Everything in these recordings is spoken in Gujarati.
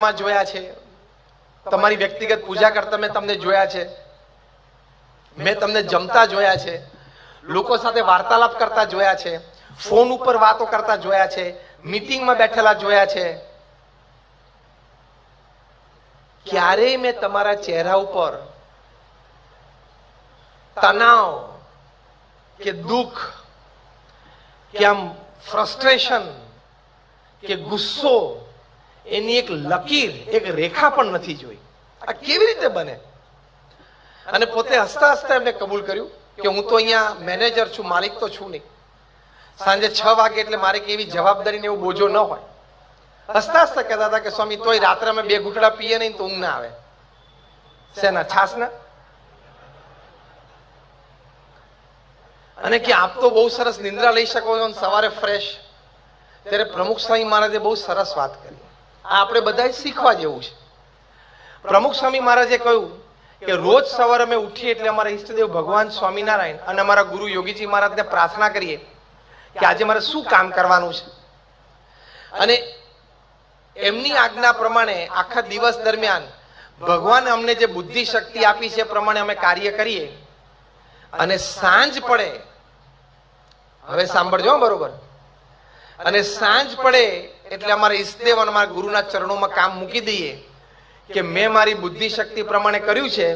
માં જોયા છે? તમારી વ્યક્તિગત પૂજા કરતા મેં તમને જોયા છે? મેં તમને જમતા જોયા છે? લોકો સાથે વાર્તાલાપ કરતા જોયા છે? ફોન ઉપર વાતો કરતા જોયા છે? મીટિંગમાં બેઠેલા જોયા છે? ક્યારેય મેં તમારા ચહેરા ઉપર તણાવ કે દુઃખ, કે આમ ફ્રસ્ટ્રેશન કે ગુસ્સો એની એક લકીર, એક રેખા પણ નથી જોઈ. આ કેવી રીતે બને? અને પોતે હસતા હસતા એમને કબૂલ કર્યું કે હું તો અહીંયા મેનેજર છું, માલિક તો છું નહીં. સાંજે છ વાગે એટલે મારે કેવી જવાબદારી ને એવો બોજો ન હોય. હસતા હસતા કહેતા હતા કે, સ્વામી, તોય રાત્રે અમે બે ઘૂંટડા પીએ નહીં તો ઊંઘ ના આવે. શેના છાસના અને કે, આપ તો બહુ સરસ નિંદ્રા લઈ શકો છો સવારે ફ્રેશ. ત્યારે પ્રમુખ સ્વામી મહારાજે બહુ સરસ વાત કરી. આપણે બધા શીખવા જેવું છે. પ્રમુખ સ્વામી મહારાજે કહ્યું કે રોજ સવારે અમે ઉઠીએ એટલે અમારા ઈષ્ટદેવ ભગવાન સ્વામિનારાયણ અને અમારા ગુરુ યોગીજી મહારાજને પ્રાર્થના કરીએ કે આજે મારે શું કામ કરવાનું છે. અને એમની આજ્ઞા પ્રમાણે આખા દિવસ દરમિયાન ભગવાન અમને જે બુદ્ધિ શક્તિ આપી છે પ્રમાણે અમે કાર્ય કરીએ. અને સાંજ પડે. હવે સાંભળજો બરોબર. અને સાંજ પડે એટલે અમારે ઈષ્ટદેવ અને અમારા ગુરુના ચરણોમાં કામ મૂકી દઈએ કે મેં મારી બુદ્ધિ શક્તિ પ્રમાણે કર્યું છે,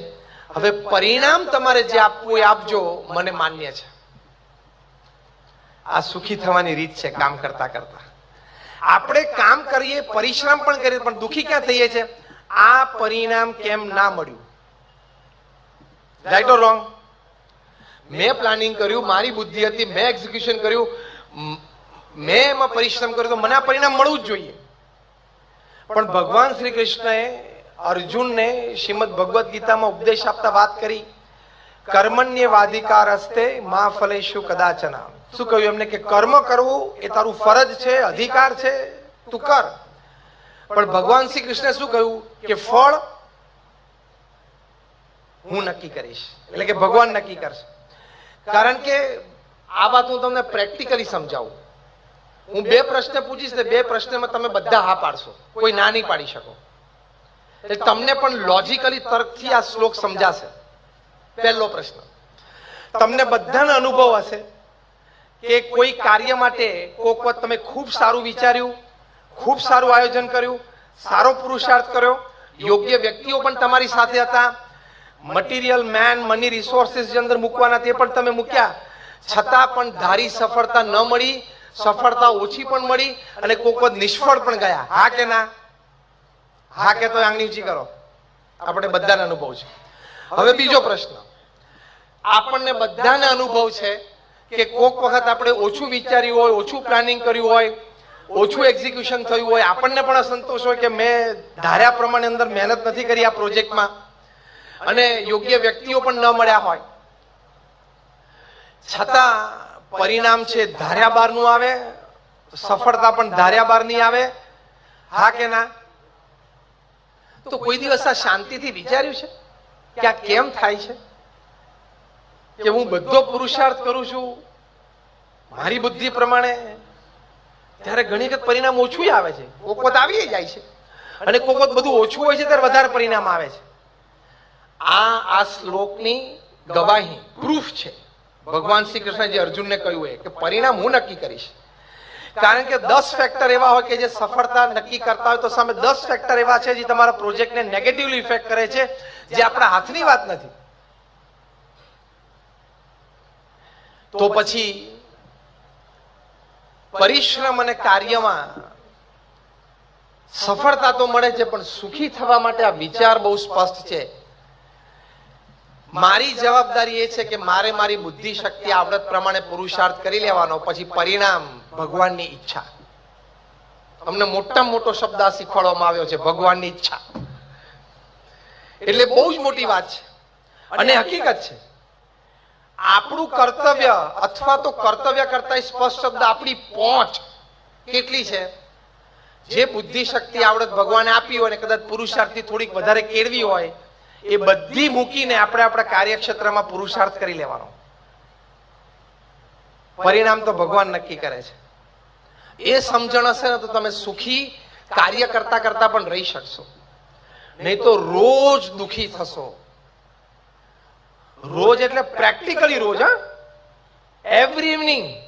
હવે પરિણામ તમારે જે આપવું એ આપજો, મને માન્ય છે. આ સુખી થવાની રીત છે કામ કરતા કરતા. આપણે કામ કરીએ, પરિશ્રમ પણ કરીએ, પણ દુખી ક્યાં થઈએ છે? આ પરિણામ કેમ ના મળ્યું? રાઈટ ઓર રોંગ મેં પ્લાનિંગ કર્યું, મારી બુદ્ધિ હતી, મેં એક્ઝિક્યુશન કર્યું મ- એમાં પરિશ્રમ કર્યો તો મને આ પરિણામ મળવું જ જોઈએ. પણ ભગવાન શ્રી કૃષ્ણએ અર્જુનને શ્રીમદ ભગવદ્ ગીતામાં ઉપદેશ આપતા વાત કરી કર્મણ્ય વાધિકાર હસ્તે મા ફલેશુ કદાચના શું કહ્યું એમને કે, કર્મ કરવું એ તારું ફરજ છે, અધિકાર છે, તું કર પણ ભગવાન શ્રી કૃષ્ણે શું કહ્યું કે, ફળ હું નક્કી કરીશ એટલે કે ભગવાન નક્કી કરશે. કારણ કે આ વાત હું તમને પ્રેક્ટિકલી સમજાવું. હું બે પ્રશ્ન પૂછીશ ને બે પ્રશ્નમાં તમે બધા હા પાડશો. કોઈ ના નહીં પાડી શકો. એટલે તમને પણ લોજિકલી તર્કથી આ શ્લોક સમજાશે. પહેલો પ્રશ્ન. તમને બધાને અનુભવ હશે કે કોઈ કાર્ય માટે કોક વખત તમે ખૂબ સારું વિચાર્યું, ખૂબ સારું આયોજન કર્યું, સારો પુરુષાર્થ કર્યો, યોગ્ય વ્યક્તિઓ પણ તમારી સાથે હતા મટીરિયલ મેન મની રિસોર્સિસ અંદર મૂકવાના તે પણ તમે મૂક્યા, છતાં પણ ધારી સફળતા ન મળી સફળતા ઓછી પણ મળી અને કોક નિષ્ફળ પણ ગયા. હા કે ના? હા કે તો આંગળી ઊંચી કરો. આપણે બધાને અનુભવ છે. હવે બીજો પ્રશ્ન. આપણને બધાને અનુભવ છે કે કોક વખત આપણે ઓછું વિચાર્યું હોય, ઓછું પ્લાનિંગ કર્યું હોય, ઓછું એક્ઝિક્યુશન થયું હોય, આપણને પણ અસંતોષ હોય કે મેં ધાર્યા પ્રમાણે અંદર મહેનત નથી કરી આ પ્રોજેક્ટમાં. અને યોગ્ય વ્યક્તિઓ પણ ન મળ્યા હોય. છતાં પરિણામ છે ધાર્યા બારનું આવે, સફળતા પણ ધાર્યા બારની આવે. હા કે ના? તો કોઈ દિવસ આ શાંતિથી વિચાર્યું છે કે આ કેમ થાય છે? કે હું બધો પુરુષાર્થ કરું છું? મારી બુદ્ધિ પ્રમાણે ત્યારે ઘણી વખત પરિણામ ઓછું આવે છે. કોક વખત આવી જાય છે. અને કોક વખત બધું ઓછું હોય છે ત્યારે વધારે પરિણામ આવે છે. આ આ શ્લોકની ગવાહી પ્રૂફ છે. ભગવાન શ્રી કૃષ્ણ જે અર્જુનને કહ્યું એ કે પરિણામ હું નક્કી કરીશ. કારણ કે દસ ફેક્ટર એવા હોય કે જે સફળતા નક્કી કરતા હોય તો સામે દસ ફેક્ટર એવા છે જે તમારા પ્રોજેક્ટને નેગેટિવલી ઇફેક્ટ કરે છે, જે આપણા હાથની વાત નથી. તો પછી પરિશ્રમ અને કાર્યમાં સફળતા તો મળે છે, પણ સુખી થવા માટે આ વિચાર બહુ સ્પષ્ટ છે. મારી જવાબદારી એ છે કે મારે મારી બુદ્ધિ શક્તિ આવડત પ્રમાણે પુરુષાર્થ કરી લેવાનો પછી પરિણામ ભગવાનની ઈચ્છા. અમને મોટા મોટો શબ્દ આ શીખવાડવામાં આવ્યો છે ભગવાનની ઈચ્છા. એટલે બહુ જ મોટી વાત છે. અને હકીકત છે આપણું કર્તવ્ય અથવા તો કર્તવ્ય કરતા સ્પષ્ટ શબ્દ આપણી પહોંચ કેટલી છે? જે બુદ્ધિ શક્તિ આવડત ભગવાને આપી હોય અને કદાચ પુરુષાર્થથી થોડીક વધારે કેળવી હોય એ બધી મૂકીને આપણે આપણા કાર્યક્ષેત્રમાં પુરુષાર્થ કરી લેવાનો. પરિણામ તો ભગવાન નક્કી કરે છે. એ સમજણ હશે ને તો તમે સુખી કાર્ય કરતા કરતા પણ રહી શકશો. નહીં તો રોજ દુખી થશો. રોજ એટલે પ્રેક્ટિકલી રોજ, હા. એવરી ઇવનિંગ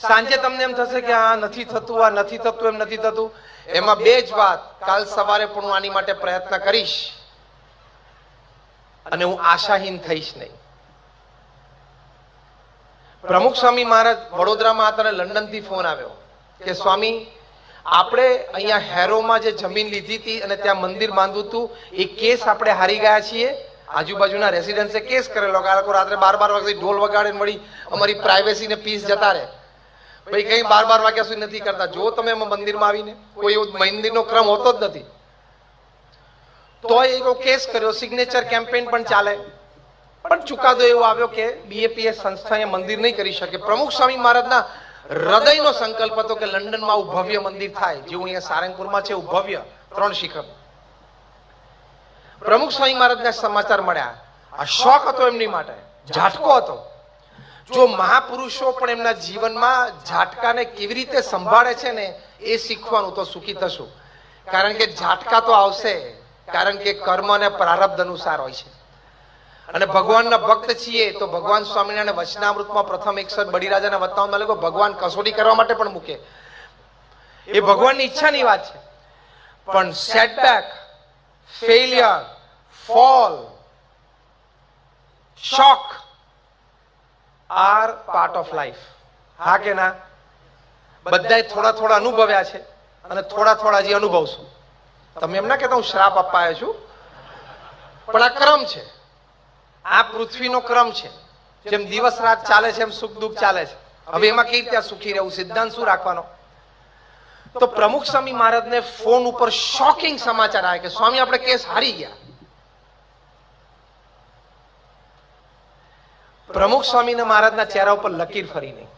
સાંજે તમને એમ થશે કે આ નથી થતું, આ નથી થતું, એમ નથી થતું. એમાં બે જ વાત. કાલ સવારે પણ હું આની માટે પ્રયત્ન કરીશ. અને હું આશાહીન થઈશ નહીં. પ્રમુખ સ્વામી મહારાજ વડોદરામાં હતા લંડનથી ફોન આવ્યો કે, સ્વામી, આપણે અહીંયા હેરોમાં જે જમીન લીધી હતી અને ત્યાં મંદિર બાંધવું હતું, એ કેસ આપણે હારી ગયા છીએ? આજુબાજુના રેસિડન્સે કેસ કરેલો કે આ લોકો રાત્રે બાર બાર વાગે ઢોલ વગાડે ને વળી અમારી પ્રાઇવેસી ને પીસ જતા રહે. ભાઈ, કઈ બાર બાર વાગ્યા સુધી નથી કરતા. જો તમે મંદિરમાં આવીને કોઈ એવો મંદિરનો ક્રમ હોતો જ નથી. તો એવો કેસ કર્યો સિગ્નેચર કેમ્પેન પણ ચાલે. પણ ચુકાદો એવો આવ્યો કે બીએપીએસ સંસ્થાએ મંદિર નહીં કરી શકે. પ્રમુખ સ્વામી મહારાજના હૃદયનો સંકલ્પ હતો કે લંડનમાં ઉભવ્ય મંદિર થાય જેવું અહીંયા સારંગપુરમાં છે ઉભવ્ય ત્રણ શિખર. પ્રમુખ સ્વામી મહારાજના સમાચાર મળ્યા. આ શોખ હતો એમની માટે, ઝાટકો હતો. જો મહાપુરુષો પણ એમના જીવનમાં ઝાટકાને કેવી રીતે સંભાળે છે ને એ શીખવાનું તો સુખી થશું. કારણ કે ઝાટકા તો આવશે. કારણ કે કર્મ અને પ્રારબ્ધ અનુસાર હોય છે. અને ભગવાનના ભક્ત છીએ તો ભગવાન સ્વામિનારાયણ વચનામૃતમાં પ્રથમ એકસઠ બળીરાજાના વત્તાઓમાં લખો, ભગવાન કસોટી કરવા માટે પણ મૂકે. એ ભગવાનની ઈચ્છાની વાત છે. પણ setback failure fall shock are part of life હા કે ના? બધાએ થોડા થોડા અનુભવ્યા છે અને થોડા થોડા હજી અનુભવશો. તમે એમ ના કહેતા હું શ્રાપ આપવા છું. પણ આ ક્રમ છે. આ પૃથ્વીનો ક્રમ છે. જેમ દિવસ રાત ચાલે છે, એમ સુખ દુઃખ ચાલે છે. હવે એમાં કઈ રીતે સુખી રહેવું? સિદ્ધાંત શું રાખવાનો? તો પ્રમુખ સ્વામી મહારાજને ફોન ઉપર શોકિંગ સમાચાર આવ્યા કે, સ્વામી, આપણે કેસ હારી ગયા. પ્રમુખ સ્વામીના મહારાજના ચહેરા ઉપર લકીર ફરી નહીં.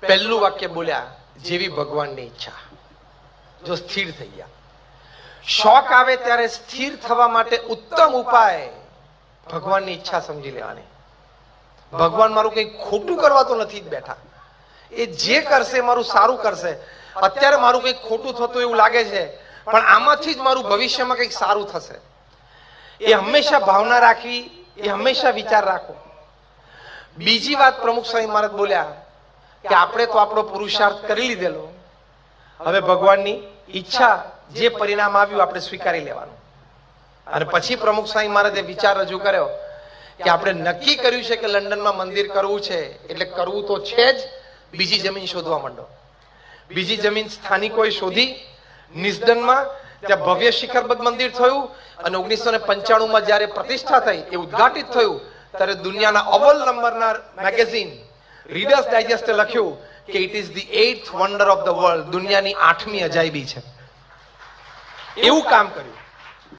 પહેલું વાક્ય બોલ્યા જેવી ભગવાનની ઈચ્છા. જો સ્થિર થઈ ગયા. શોક આવે ત્યારે સ્થિર થવા માટે ઉત્તમ ઉપાય ભગવાનની ઈચ્છા સમજી લેવાની. ભગવાન મારું કંઈ ખોટું કરવા તો નથી જ બેઠા. એ જે કરશે મારું સારું કરશે. અત્યારે મારું કંઈક ખોટું થતું એવું લાગે છે, પણ આમાંથી જ મારું ભવિષ્યમાં કંઈક સારું થશે. એ હંમેશા ભાવના રાખવી, એ હંમેશા વિચાર રાખો બીજી વાત પ્રમુખ સ્વામી મહારાજ બોલ્યા કે આપણે તો આપણો પુરુષાર્થ કરી લીધેલો. હવે ભગવાનની ઈચ્છા જે પરિણામ આવ્યું આપણે સ્વીકારી લેવાનું. અને પછી પ્રમુખ સ્વામી મહારાજે વિચાર રજૂ કર્યો કે આપણે નક્કી કર્યું છે કે લંડનમાં મંદિર કરવું છે, એટલે કરવું તો છે જ, બીજી જમીન શોધવા માંડો. બીજી જમીન સ્થાનિકોએ શોધી નિસ્દનમાં ત્યાં ભવ્ય શિખરબદ્ધ મંદિર થયું અને ઓગણીસો ને પંચાણુંમાં જ્યારે પ્રતિષ્ઠા થઈ, એ ઉદ્ઘાટિત થયું, ત્યારે દુનિયાના અવ્વલ નંબરના મેગેઝિન રીડર્સ ડાયજેસ્ટે લખ્યું કે it is the eighth wonder of the world દુનિયાની આઠમી અજાયબી છે. એવું કામ કર્યું.